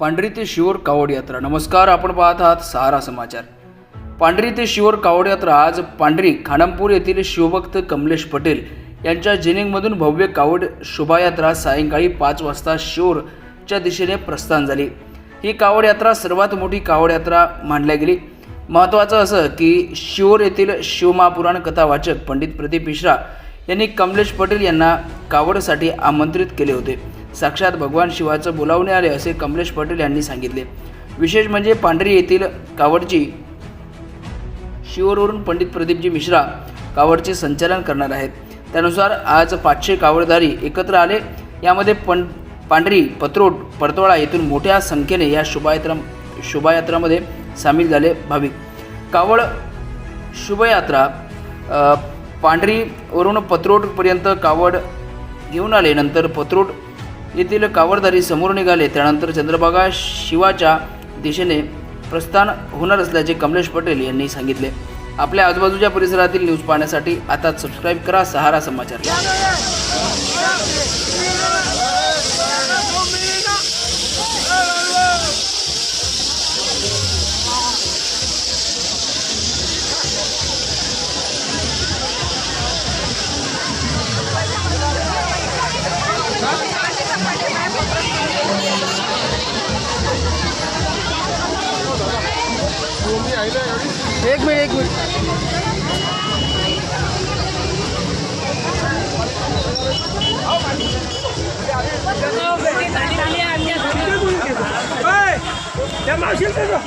पांढरी ते शिवर कावड यात्रा. नमस्कार आपण पाहत आहात सहारा समाचार. पांढरी ते शिवर कावड यात्रा आज पांढरी खानापूर येथील शिवभक्त कमलेश पटेल यांच्या जिनिंगमधून भव्य कावड शोभायात्रा सायंकाळी पाच वाजता शिवरच्या दिशेने प्रस्थान झाली. ही कावड यात्रा सर्वात मोठी कावड यात्रा मानल्या गेली. महत्त्वाचं असं की शिवोर येथील शिवमहापुराण कथावाचक पंडित प्रदीप मिश्रा यांनी कमलेश पटेल यांना कावडसाठी आमंत्रित केले होते. साक्षात भगवान शिवाचं बोलावणे आले असे कमलेश पटेल यांनी सांगितले. विशेष म्हणजे पांढरी येथील कावडची शिवरवरून पंडित प्रदीपजी मिश्रा कावडचे संचालन करणार आहेत. त्यानुसार आज पाचशे कावडधारी एकत्र आले. यामध्ये पण पांढरी पत्रोट परतोळा येथून मोठ्या संख्येने या शोभायात्रा शोभायात्रामध्ये सामील झाले भाविक. कावड शुभयात्रा पांढरीवरून पत्रोटपर्यंत कावड घेऊन आले. नंतर पत्रोट येथील कावडधारी समोर निघाले. त्यानंतर चंद्रभागा शिवाच्या दिशेने प्रस्थान होणार असल्याचे कमलेश पटेल यांनी सांगितले. आपल्या आजूबाजूच्या परिसरातील न्यूज पाहण्यासाठी आता सबस्क्राईब करा. सहारा समाचार. एक मिनिट एक मिनिट. त्या मावशीला